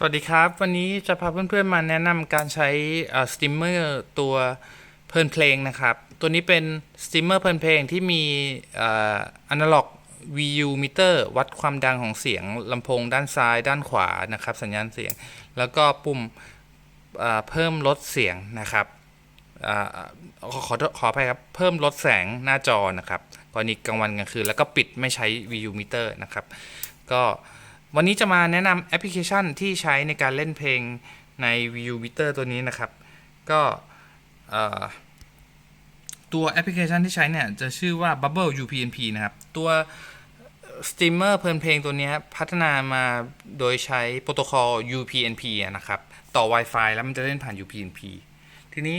สวัสดีครับ วันนี้จะพาเพื่อนๆมาแนะนำการใช้สตรีมเมอร์ตัวเพลินเพลงนะครับ ตัวนี้เป็นสตรีมเมอร์เพลินเพลงที่มีอนาล็อก VU meter วัดความดังของเสียงลำโพงด้านซ้ายด้านขวานะครับ สัญญาณเสียง แล้วก็ปุ่มเพิ่มลดเสียงนะครับอขอขอขอภัยครับ เพิ่มลดแสงหน้าจอนะครับกรณีกลางวันกลางคืนแล้วก็ปิดไม่ใช้ VU meter นะครับ ก็ วันนี้จะมาแนะนำแอปพลิเคชันที่ใช้ในการเล่นเพลงใน VU meter ตัวนี้นะครับ ก็ตัวแอปพลิเคชันที่ใช้เนี่ย จะชื่อว่า Bubble UPnP นะครับ ตัวสตรีมเมอร์เพลินเพลงตัวนี้พัฒนามาโดยใช้โปรโตคอล UPnP อะนะครับ ต่อ Wi-Fi แล้วมันจะเล่นผ่าน UPnP ทีนี้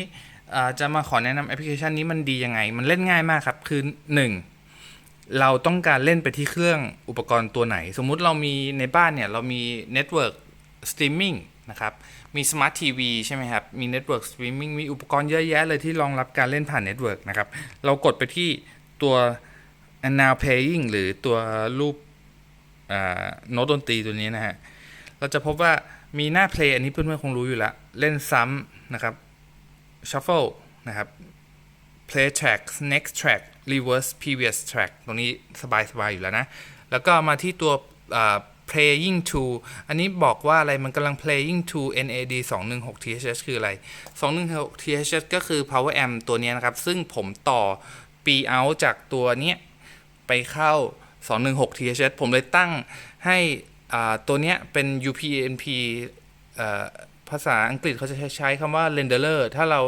จะมาขอแนะนำแอปพลิเคชันนี้มันดียังไง มันเล่นง่ายมากครับ คือ 1 เราต้องการเล่นไปที่เครื่องอุปกรณ์ตัวไหน สมมุติเรามีในบ้านเนี่ย เรามีเน็ตเวิร์กสตรีมมิ่งนะครับ มีสมาร์ททีวีใช่ไหมครับ มีเน็ตเวิร์กสตรีมมิ่งมีอุปกรณ์เยอะแยะเลยที่รองรับการเล่นผ่านเน็ตเวิร์กนะครับ เรากดไปที่ตัว now playing หรือตัวรูปโน้ตดนตรีตัวนี้นะฮะ เราจะพบว่ามีหน้า play อันนี้เพื่อนๆคงรู้อยู่แล้ว เล่นซ้ำนะครับ shuffle นะครับ play track next track reverse previous track ตรงนี้สบายๆอยู่แล้วนะ แล้วก็มาที่ตัว playing to อันนี้บอกว่าอะไรมันกำลัง playing to NAD 216 THz คืออะไร 216 THz ก็คือ power amp ตัวนี้นะครับ ซึ่งผมต่อ P out จากตัวนี้ไปเข้า 216 THz ผมเลยตั้งให้ตัวนี้เป็น UPnP ภาษาอังกฤษเขาจะใช้คำว่า renderer ถ้าเรา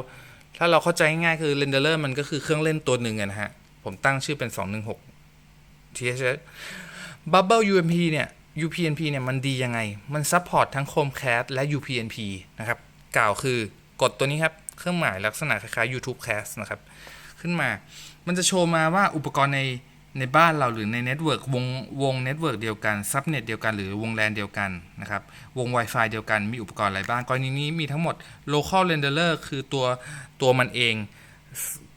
ถ้าเราเข้าใจง่ายๆคือ renderer มันก็คือเครื่องเล่นตัวหนึ่งนะฮะ ผมตั้งชื่อเป็น 216 THS Bubble UMP เนี่ย UPnP เนี่ยมันดียังไง มันซัพพอร์ตทั้ง Chromecast และ UPnP นะครับ กล่าวคือกดตัวนี้ครับ เครื่องหมายลักษณะคล้ายๆ YouTube Cast นะครับ ขึ้นมา มันจะโชว์มาว่าอุปกรณ์ใน ในบ้านเราหรือในเน็ตเวิร์กวงวงเน็ตเวิร์กเดียวกันซับเน็ตเดียวกันหรือวงแลนเดียวกันนะครับวง Wi-Fi เดียวกันมีอุปกรณ์อะไรบ้างกรณีนี้มีทั้งหมด local renderer คือตัวตัวมันเอง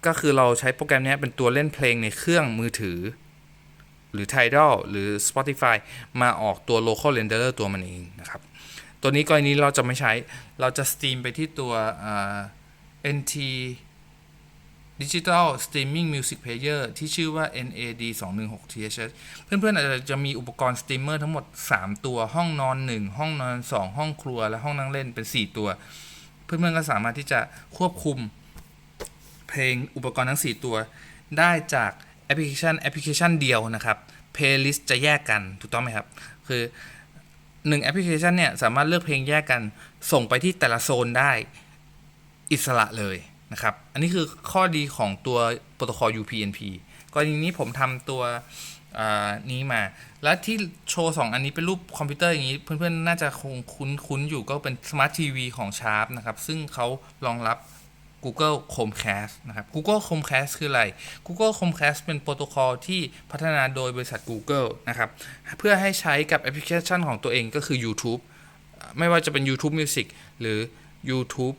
ก็คือเราใช้โปรแกรมนี้เป็นตัวเล่นเพลงในเครื่องมือถือ หรือ Tidal หรือ Spotify มาออกตัว local renderer ตัวมันเองนะครับตัวนี้กรณีนี้เราจะไม่ใช้เราจะสตรีมไปที่ตัว nt อ่า NT Digital Streaming Music Player ที่ชื่อว่า NAD 216 t h เพื่อนๆอาจจะจะมีอุปกรณ์สตรีมเมอร์ทั้งหมด 3 ตัวห้องนอน 1 ห้องนอน 2 ห้องครัว และห้องนั่งเล่นเป็น 4 ตัว เพื่อนๆก็สามารถที่จะควบคุมเพลงอุปกรณ์ทั้ง 4 ตัว ได้จากแอปพลิเคชันแอปพลิเคชันเดียวนะครับ Playlist จะแยกกันถูกต้องไหมครับ คือ1แอปพลิเคชันเนี่ยสามารถเลือกเพลงแยกกัน ส่งไปที่แต่ละโซนได้อิสระเลย นะครับ อันนี้คือข้อดีของตัวโปรโตคอล UPnP กรณีนี้ผมทำตัวนี้มา แล้วที่โชว์ 2 อันนี้เป็นรูปคอมพิวเตอร์อย่างนี้ เพื่อนๆ น่าจะคงคุ้นๆ อยู่ก็เป็น Smart TV ของ Sharp นะครับ ซึ่งเขารองรับ Google Chromecast นะครับ Google Chromecast คืออะไร Google Chromecast เป็นโปรโตคอลที่พัฒนาโดยบริษัท Google นะครับ เพื่อให้ใช้กับแอปพลิเคชันของตัวเองก็คือ YouTube ไม่ว่าจะเป็น YouTube Music หรือ YouTube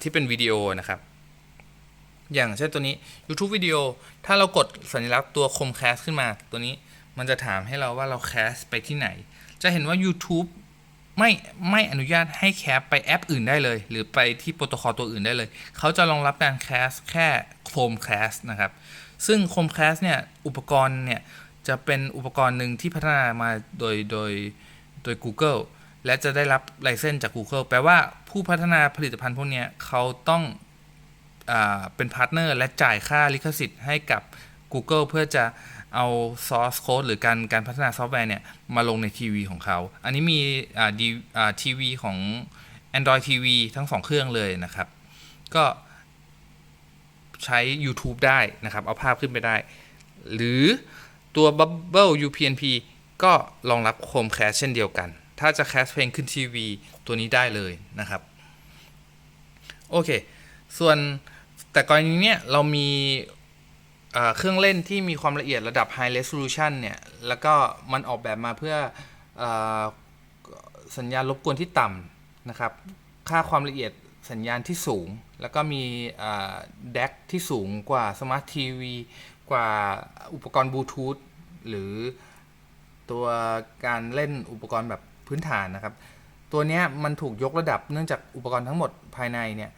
ที่เป็นวิดีโอนะครับ อย่างเช่นตัวนี้ YouTube วิดีโอถ้าเรากดสัญลักษณ์ตัว Chromecast ขึ้นมาตัวนี้มันจะถามให้เราว่าเรา cast ไปที่ไหน จะเห็นว่า YouTube ไม่ไม่อนุญาตให้แคปไปแอปอื่นได้เลย หรือไปที่โปรโตคอลตัวอื่นได้เลย เขาจะรองรับการแคสแค่ Chromecast นะครับ ซึ่ง Chromecast เนี่ย อุปกรณ์เนี่ย จะเป็นอุปกรณ์หนึ่งที่พัฒนามาโดยโดยโดย Google และจะได้รับไลเซนส์จาก Google แปลว่าผู้พัฒนาผลิตภัณฑ์พวกนี้เขาต้องอเป็นพาร์ทเนอร์และจ่ายค่าลิขสิทธิ์ให้กับ Google เพื่อจะเอา source code หรือการการพัฒนาซอฟต์แวร์เนี่ย มาลงในทีวีของเขา อันนี้มีดีทีวีของ Android TV ทั้งสองเครื่องเลยนะครับ ก็ใช้ YouTube ได้นะครับ เอาภาพขึ้นไปได้ หรือตัว Bubble UPnP ก็รองรับ Chromecast เช่นเดียวกัน ถ้าจะแคสเพลงขึ้นทีวีตัวนี้ได้เลยนะครับ โอเค ส่วนแต่กรณีเนี้ยเรามีเครื่องเล่นที่มีความละเอียดระดับ High Resolution เนี่ย แล้วก็มันออกแบบมาเพื่อเออสัญญาณรบกวนที่ต่ำนะครับ ค่าความละเอียดสัญญาณที่สูง แล้วก็มีแดกที่สูงกว่าสมาร์ททีวีกว่าอุปกรณ์บลูทูธหรือตัวการเล่นอุปกรณ์แบบ พื้นฐานนะครับ ตัวนี้มันถูกยกระดับเนื่องจากอุปกรณ์ทั้งหมดภายในเนี่ย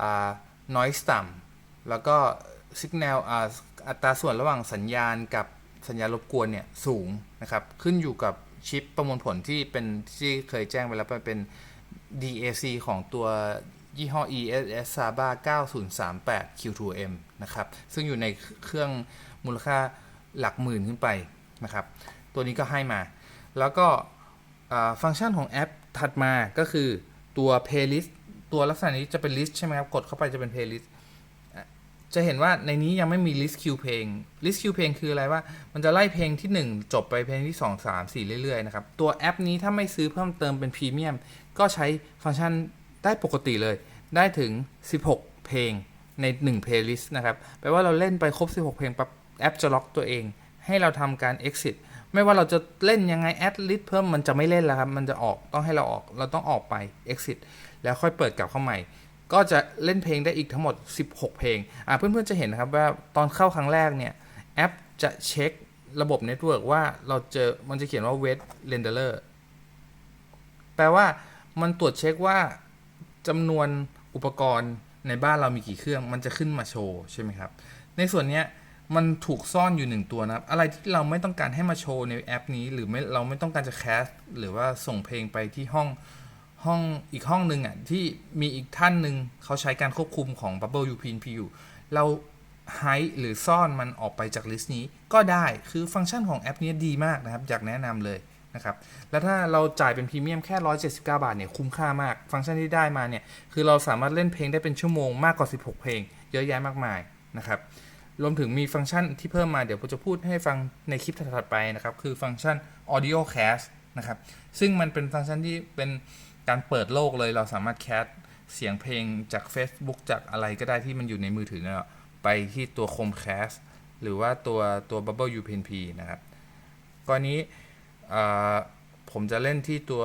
อ่า noise ต่ำแล้วก็ signal อ่าอัตราส่วนระหว่างสัญญาณกับสัญญาณรบกวนเนี่ยสูงนะครับ ขึ้นอยู่กับชิปประมวลผลที่เป็นที่เคยแจ้งไปแล้วเป็น DAC ของตัวยี่ห้อ ESS Saba 9038 Q2M นะครับ ซึ่งอยู่ในเครื่องมูลค่าหลักหมื่นขึ้นไปนะครับ ตัวนี้ก็ให้มา แล้วก็ ฟังก์ชันของแอปถัดมาก็คือตัว playlist ตัวลักษณะนี้จะเป็น list ใช่ไหมครับ กดเข้าไปจะเป็น playlist จะเห็นว่าในนี้ยังไม่มี list queue เพลง list queue เพลงคืออะไรว่า มันจะไล่เพลงที่ 1 จบไปเพลงที่ 2 3 4 เรื่อยๆนะครับ ตัวแอปนี้ถ้าไม่ซื้อเพิ่มเติมเป็นพรีเมียมก็ใช้ฟังก์ชันได้ปกติเลย ได้ถึง 16 เพลงใน 1 playlist นะครับ แปลว่าเราเล่นไปครบ 16 เพลงปั๊บแอปจะล็อกตัวเอง ให้เราทำการ exit ไม่ว่าเราจะเล่นยังไง add list เพิ่มมันจะไม่เล่นแล้วครับ มันจะออกต้องให้เราออกเราต้องออกไป exit แล้วค่อยเปิดกลับเข้าใหม่ ก็จะเล่นเพลงได้อีกทั้งหมด 16 เพลงอ่าเพื่อนๆจะเห็นนะครับว่าตอนเข้าครั้งแรกเนี่ยแอปจะเช็คระบบเน็ตเวิร์กว่าเราเจอมันจะเขียนว่า wait renderer แปลว่ามันตรวจเช็คว่าจำนวนอุปกรณ์ในบ้านเรามีกี่เครื่อง มันจะขึ้นมาโชว์ใช่ไหมครับ ในส่วนเนี้ย มันถูกซ่อนอยู่หนึ่งตัวนะครับ อะไรที่เราไม่ต้องการให้มาโชว์ในแอปนี้ หรือไม่เราไม่ต้องการจะแคสหรือว่าส่งเพลงไปที่ห้องห้องอีกห้องหนึ่งอะที่มีอีกท่านหนึ่งเขาใช้การควบคุมของ Bubble UPnP อยู่เราไฮหรือซ่อนมันออกไปจากลิสต์นี้ก็ได้คือฟังก์ชันของแอปนี้ดีมากนะครับ อยากแนะนำเลยนะครับ แล้วถ้าเราจ่ายเป็นพรีเมียมแค่ 179 บาทเนี่ยคุ้มค่ามาก ฟังก์ชันที่ได้มาเนี่ยคือเราสามารถเล่นเพลงได้เป็นชั่วโมงมากกว่า 16 เพลง เยอะแยะมากมายนะครับ รวมถึงมีฟังก์ชันที่เพิ่มมาเดี๋ยวผมจะพูดให้ฟังในคลิปถัดไปนะครับ คือฟังก์ชัน audio cast นะครับ ซึ่งมันเป็นฟังก์ชันที่เป็นการเปิดโลกเลยเราสามารถแคสเสียงเพลงจาก Facebook จากอะไรก็ได้ที่มันอยู่ในมือถือเนี่ยไปที่ตัว Chromecast หรือว่าตัวตัว Bubble UPnP นะครับกรณีผมจะเล่นที่ตัว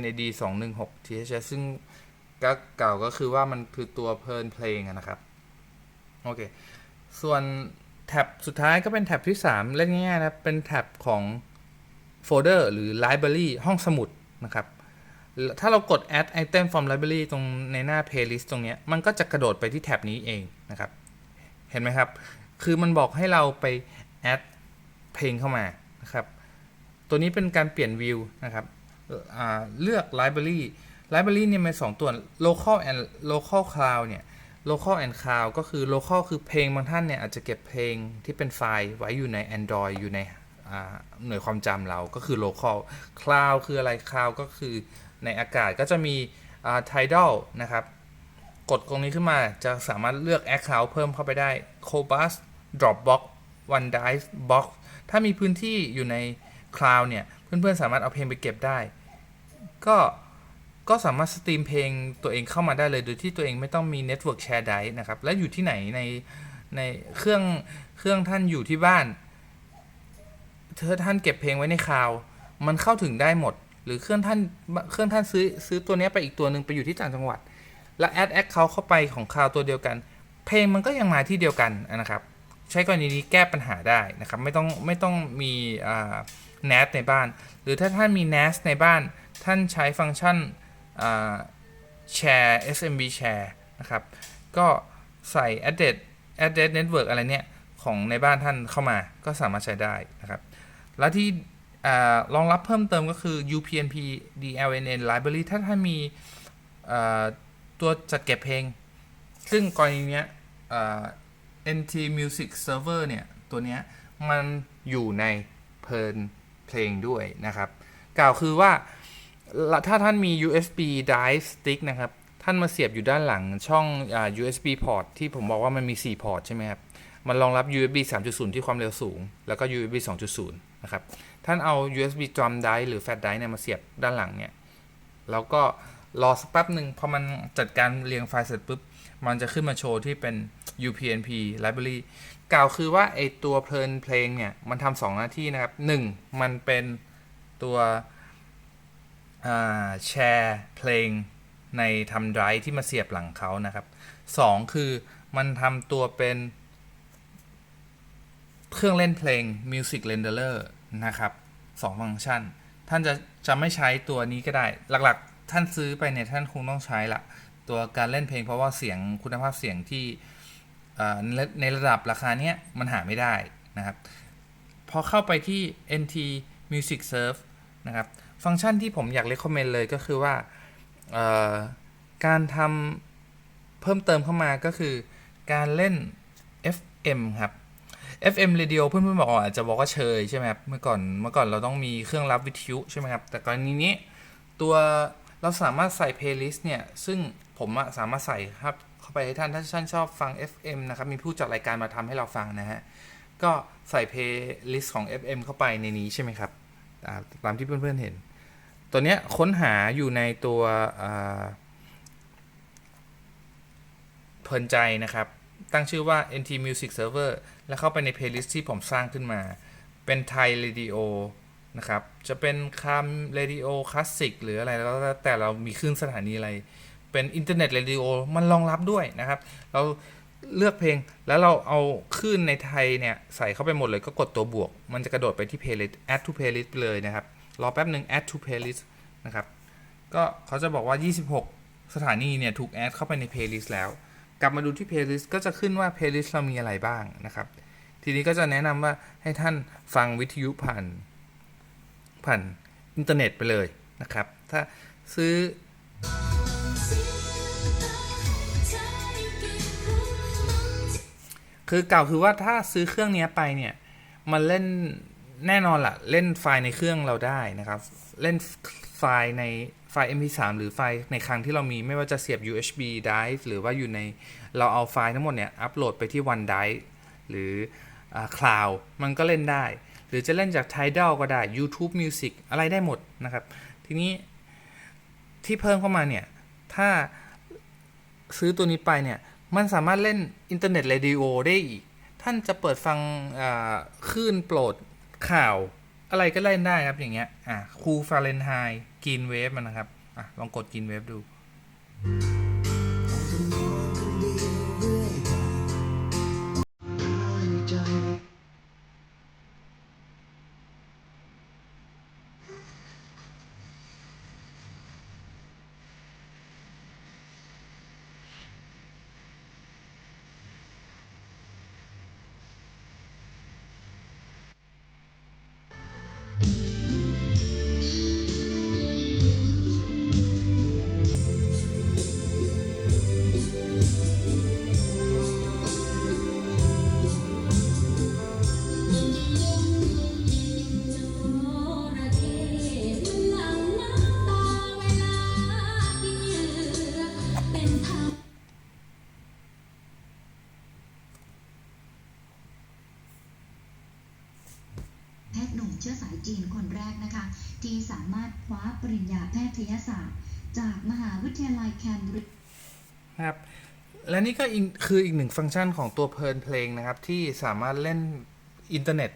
NAD 216 THS ซึ่งก็เก่าก็คือว่ามันคือตัวเพลินเพลงนะครับ โอเค ส่วนแท็บสุดท้ายก็เป็นแท็บที่ 3 เล่นง่ายๆนะครับ เป็นแท็บของโฟลเดอร์หรือ Library ห้องสมุดนะครับ ถ้าเรากด add item from library ตรงในหน้า playlist ตรงเนี้ยมันก็จะกระโดดไปที่แท็บนี้เองนะครับ เห็นไหมครับ คือมันบอกให้เราไป add เพลงเข้ามานะครับ ตัวนี้เป็นการเปลี่ยนวิวนะครับเลือก library library เนี่ยมีสองตัว local and local cloud เนี่ย local and cloud ก็คือ local คือเพลงบางท่านเนี่ยอาจจะเก็บเพลงที่เป็นไฟล์ไว้อยู่ใน Android อยู่ในหน่วยความจำเราก็คือ local cloud คืออะไร cloud ก็คือในอากาศก็จะมี tidal นะครับ กดตรงนี้ขึ้นมาจะสามารถเลือก account เพิ่มเข้าไปได้ Cobus Dropbox OneDrive Box ถ้ามีพื้นที่อยู่ใน cloud เนี่ย เพื่อนๆสามารถเอาเพลงไปเก็บได้ ก็ ก็สามารถสตรีมเพลงตัวเองเข้ามาได้เลย โดยที่ตัวเองไม่ต้องมี Network Share Drive นะครับ และอยู่ที่ไหนในในเครื่องเครื่องท่านอยู่ที่บ้าน เธอท่านเก็บเพลงไว้ในคลาวมันเข้าถึงได้หมด หรือเครื่องท่านเครื่องท่านซื้อซื้อตัวนี้ไปอีกตัวหนึ่งไปอยู่ที่ต่างจังหวัด แล้วแอดแอคเคาเข้าไปของคลาวตัวเดียวกัน เพลงมันก็ยังมาที่เดียวกันนะครับ ใช้กรณีนี้แก้ปัญหาได้นะครับ ไม่ต้องไม่ต้องมีอ่า NAS ในบ้าน หรือถ้าท่านมี NAS ในบ้าน ท่านใช้ฟังก์ชันอ่า share SMB share นะครับ ก็ใส่ address address network อะไรเนี่ย ของในบ้านท่านเข้ามาก็สามารถใช้ได้นะครับ แล้วที่รองรับเพิ่มเติมก็คือ UPnP DLNN library ถ้าท่านมีตัวจัดเก็บเพลง ซึ่งกรณีเนี้ย NT Music Server เนี่ย ตัวเนี้ย มันอยู่ในเพลินเพลงด้วยนะครับ กล่าวคือว่า ถ้าท่านมี USB drive stick นะครับ ท่านมาเสียบอยู่ด้านหลังช่อง USB port ที่ผมบอกว่ามันมี 4 พอร์ตใช่ไหมครับ มันรองรับ USB 3.0 ที่ความเร็วสูง แล้วก็ USB 2.0 นะครับ ท่านเอา USB drum drive หรือ flash drive เนี่ยมาเสียบด้านหลังเนี่ย แล้วก็รอสักแป๊บหนึ่งพอมันจัดการเรียงไฟล์เสร็จปุ๊บ มันจะขึ้นมาโชว์ที่เป็น UPnP library กล่าวคือว่าไอตัวเพลินเพลงเนี่ย มันทำสองหน้าที่นะครับหนึ่งมันเป็นตัว แชร์เพลงในทำไดร์ที่มาเสียบหลังเขานะครับสองคือมันทำตัวเป็นเครื่องเล่นเพลง Music Renderer นะครับสองฟังก์ชัน ท่านจะจะไม่ใช้ตัวนี้ก็ได้ หลักๆ ท่านซื้อไปเนี่ย ท่านคงต้องใช้ละตัวการเล่นเพลงเพราะว่าเสียงคุณภาพเสียงที่ในในระดับราคาเนี้ย มันหาไม่ได้นะครับ พอเข้าไปที่ NT Music Serve นะครับ ฟังก์ชันที่ผมอยาก recommend เลยก็คือว่าการทำเพิ่มเติมเข้ามาก็คือการเล่น FM ครับ FM radio เพื่อนๆบอกว่าอาจจะบอกว่าเชยใช่ไหมครับ เมื่อก่อนเมื่อก่อนเราต้องมีเครื่องรับวิทยุใช่ไหมครับ แต่กรณีนี้ตัวเราสามารถใส่ playlist เนี่ย ซึ่งผมสามารถใส่ครับเข้าไปให้ท่านถ้าท่านชอบฟัง FM นะครับ มีผู้จัดรายการมาทำให้เราฟังนะฮะ ก็ใส่ playlist ของ FM เข้าไปในนี้ใช่ไหมครับ ตามที่เพื่อนๆเห็น ตัวเนี้ยค้นหาอยู่ในตัวเพลินใจนะครับ ตั้งชื่อว่า NT Music Server แล้วเข้าไปใน playlist ที่ผมสร้างขึ้นมา เป็นไทย Radio นะครับ จะเป็นคำเรดิโอคลาสสิกหรืออะไรแล้วแต่เรามีคลื่นสถานีอะไร เป็นอินเทอร์เน็ตเรดิโอมันรองรับด้วยนะครับ เราเลือกเพลงแล้วเราเอาคลื่นในไทยเนี่ย ใส่เข้าไปหมดเลยก็กดตัวบวก มันจะกระโดดไปที่ playlist add to playlist เลยนะครับ รอแป๊บหนึ่ง add to playlist นะครับ ก็เขาจะบอกว่า 26 สถานีเนี่ยถูกแอดเข้าไปใน playlist แล้ว กลับมาดูที่ playlist ก็จะขึ้นว่า playlist เรามีอะไรบ้างนะครับ ทีนี้ก็จะแนะนำว่าให้ท่านฟังวิทยุผ่านผ่านอินเทอร์เน็ตไปเลยนะครับ ถ้าซื้อคือเก่าคือว่าถ้าซื้อเครื่องนี้ไปเนี่ย มันเล่น แน่นอนละ่ะ เล่นไฟล์ในเครื่องเราได้นะครับ เล่นไฟล์ในไฟล์ mp3 หรือไฟล์ในครั้งที่เรามีไม่ว่าจะเสียบ usb drive หรือว่าอยู่ในเราเอาไฟล์ทั้งหมดเนี่ย อัปโหลดไปที่ OneDrive หรือ Cloud มันก็เล่นได้ หรือจะเล่นจาก Tidal ก็ได้ YouTube Music อะไรได้หมดนะครับ ทีนี้ที่เพิ่มเข้ามาเนี่ย ถ้าซื้อตัวนี้ไปเนี่ย มันสามารถเล่นอินเทอร์เน็ตเรดิโอได้อีก ท่านจะเปิดฟังคลื่นโปรด ข่าวอะไรก็เล่นได้ครับอย่างเงี้ยอะคูฟาเรนไฮกินเวฟมันนะครับอะลองกดกินเวฟดู และนี่ก็คืออีกหนึ่งฟังก์ชันของตัวเพลินเพลงนะครับ ที่สามารถเล่นอินเทอร์เน็ต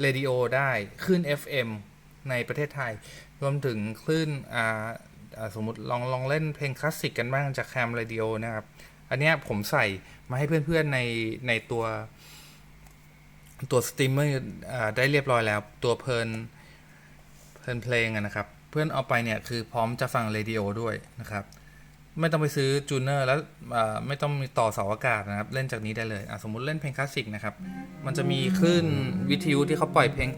เรดิโอได้คลื่น FM ในประเทศไทย รวมถึงคลื่นอ่าสมมติลองลองเล่นเพลงคลาสสิกกันบ้างจากแคมเรดิโอนะครับ อันนี้ผมใส่มาให้เพื่อนๆในในตัวตัวสตรีมเมอร์ได้เรียบร้อยแล้ว ตัวเพลินเพลินเพลงนะครับ เพื่อนเอาไปเนี่ยคือพร้อมจะฟังเรดิโอด้วยนะครับ ไม่ต้องไปซื้อจูเนอร์แล้วไม่ต้องมีต่อเสาอากาศนะครับ เล่นจากนี้ได้เลยสมมุติเล่นเพลงคลาสสิกนะครับ มันจะมีคลื่นวิทยุที่เขาปล่อยเพลง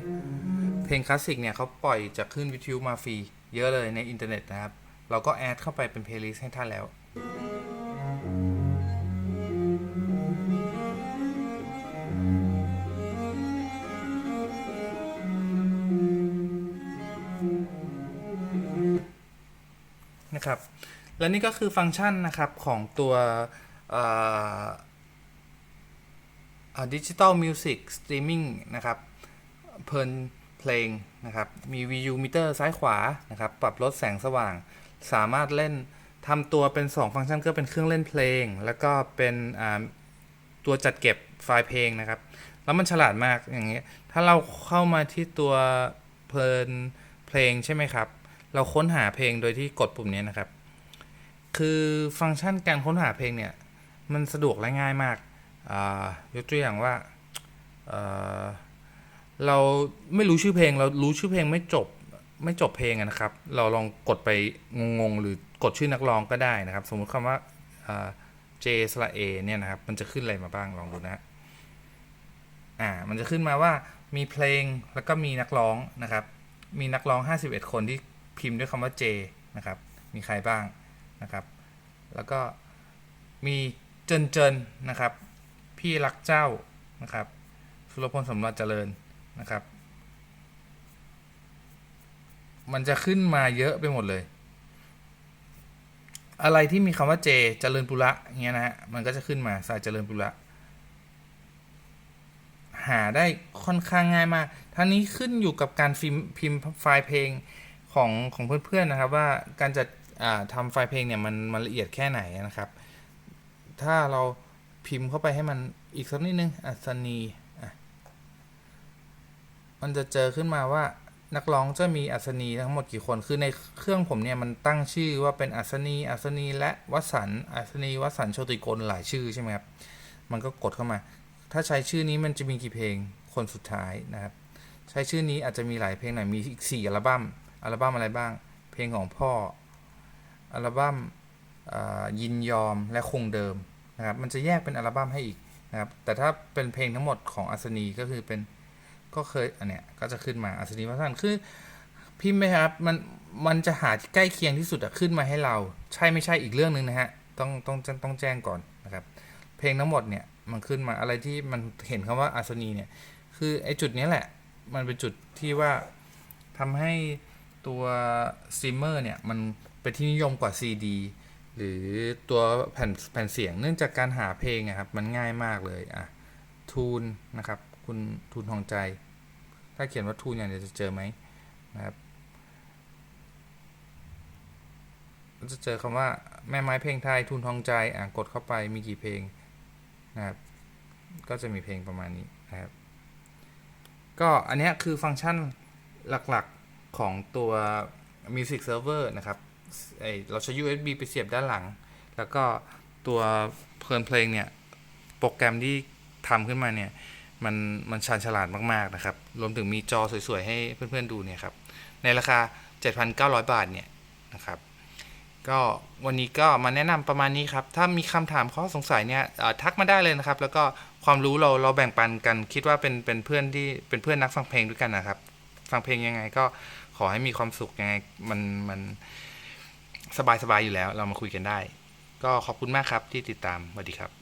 เพลงคลาสสิกเนี่ยเขาปล่อยจากคลื่นวิทยุมาฟรีเยอะเลยในอินเทอร์เน็ตนะครับ เราก็แอดเข้าไปเป็นเพลย์ลิสต์ให้ท่านแล้วนะครับ และนี่ก็คือฟังก์ชันนะครับของตัวดิจิตอลมิวสิกสตรีมมิ่งนะครับ เพลินเพลงนะครับ มี VU มิเตอร์ซ้ายขวานะครับ ปรับลดแสงสว่าง สามารถเล่นทำตัวเป็น 2 ฟังก์ชันก็เป็นเครื่องเล่นเพลง แล้วก็เป็นตัวจัดเก็บไฟล์เพลงนะครับ แล้วมันฉลาดมากอย่างเงี้ย ถ้าเราเข้ามาที่ตัวเพลินเพลงใช่ไหมครับ เราค้นหาเพลงโดยที่กดปุ่มนี้นะครับ คือฟังก์ชันการค้นหาเพลงเนี่ย มันสะดวกและง่ายมากายกตัวอย่างว่าเอ่อเราไม่รู้ชื่อเพลง เรารู้ชื่อเพลงไม่จบไม่จบเพลงนะครับ เราลองกดไปงงๆ หรือกดชื่อนักร้องก็ได้นะครับ สมมุติคำว่าเจสละเอเนี่ยนะครับ มันจะขึ้นอะไรมาบ้างลองดูนะฮะอ่ามันจะขึ้นมาว่ามีเพลงแล้วก็มีนักร้องนะครับ มีนักร้อง 51 คนที่พิมพ์ด้วยคำว่า J นะครับ มีใครบ้าง นะครับแล้วก็มีเจินเจินนะครับ พี่รักเจ้านะครับสุรพลสมบัติเจริญนะครับ มันจะขึ้นมาเยอะไปหมดเลย อะไรที่มีคำว่าเจเจริญปุระเงี้ยนะฮะมันก็จะขึ้นมาสายเจริญปุระหาได้ค่อนข้างง่ายมากท่านี้ขึ้นอยู่กับการพิมพ์ไฟล์เพลงของของเพื่อนๆนะครับ ว่าการจะอ่า ทำไฟล์เพลงเนี่ยมันมันละเอียดแค่ไหนนะครับ ถ้าเราพิมพ์เข้าไปให้มันอีกสักนิดนึงอัศนีมันจะเจอขึ้นมาว่านักร้องจะมีอัศนีทั้งหมดกี่คน คือในเครื่องผมเนี่ยมันตั้งชื่อว่าเป็นอัศนี อัศนีและวสัน อัศนีวสันโชติกลหลายชื่อใช่ไหมครับ มันก็กดเข้ามา ถ้าใช้ชื่อนี้มันจะมีกี่เพลงคนสุดท้ายนะครับ ใช้ชื่อนี้อาจจะมีหลายเพลงหน่อย มีอีกสี่อัลบั้ม อัลบั้มอะไรบ้าง เพลงของพ่อ อัลบั้มยินยอมและคงเดิมนะครับมันจะแยกเป็นอัลบั้มให้อีกนะครับแต่ถ้าเป็นเพลงทั้งหมดของอัศนีก็คือเป็นก็เคยอันเนี้ยก็จะขึ้นมาอัศนีวัฒนคือพิมพ์ไหมครับมันมันจะหาใกล้เคียงที่สุดอะขึ้นมาให้เรา ใช่ไม่ใช่อีกเรื่องหนึ่งนะฮะต้องต้องต้องแจ้งก่อนนะครับเพลงทั้งหมดเนี่ยมันขึ้นมาอะไรที่มันเห็นคำว่าอัศนีเนี่ยคือไอ้จุดนี้แหละ มันเป็นจุดที่ว่าทำให้ตัวสตรีมเมอร์เนี่ยมัน เป็นที่นิยมกว่า CD หรือตัวแผ่นแผ่นเสียงเนื่องจากการหาเพลงอะครับมันง่ายมากเลยอะทูนนะครับ คุณทูนทองใจ ถ้าเขียนว่าทูนอย่างเดียวจะเจอไหมนะครับก็จะเจอคำว่าแม่ไม้เพลงไทยทูนทองใจอะกดเข้าไปมีกี่เพลงนะครับก็จะมีเพลงประมาณนี้นะครับก็อันนี้คือฟังก์ชันหลักๆของตัว Music Server นะครับ ไอเราใช้ USB ไปเสียบด้านหลัง แล้วก็ตัวเพลินเพลงเนี่ย โปรแกรมที่ทำขึ้นมาเนี่ย มันมันชาญฉลาดมาก ๆ นะครับ รวมถึงมีจอสวย ๆ ให้เพื่อน ๆ ดูเนี่ยครับ ในราคา 7,900 บาทเนี่ยนะครับ ก็วันนี้ก็มาแนะนำประมาณนี้ครับ ถ้ามีคำถามข้อสงสัยเนี่ยทักมาได้เลยนะครับ แล้วก็ความรู้เราเราแบ่งปันกัน คิดว่าเป็นเป็นเพื่อนที่เป็นเพื่อนนักฟังเพลงด้วยกันนะครับ ฟังเพลงยังไงก็ขอให้มีความสุขยังไงมันมันสบาย สบายๆอยู่แล้วเรามาคุยกันได้ ก็ขอบคุณมากครับที่ติดตามสวัสดีครับ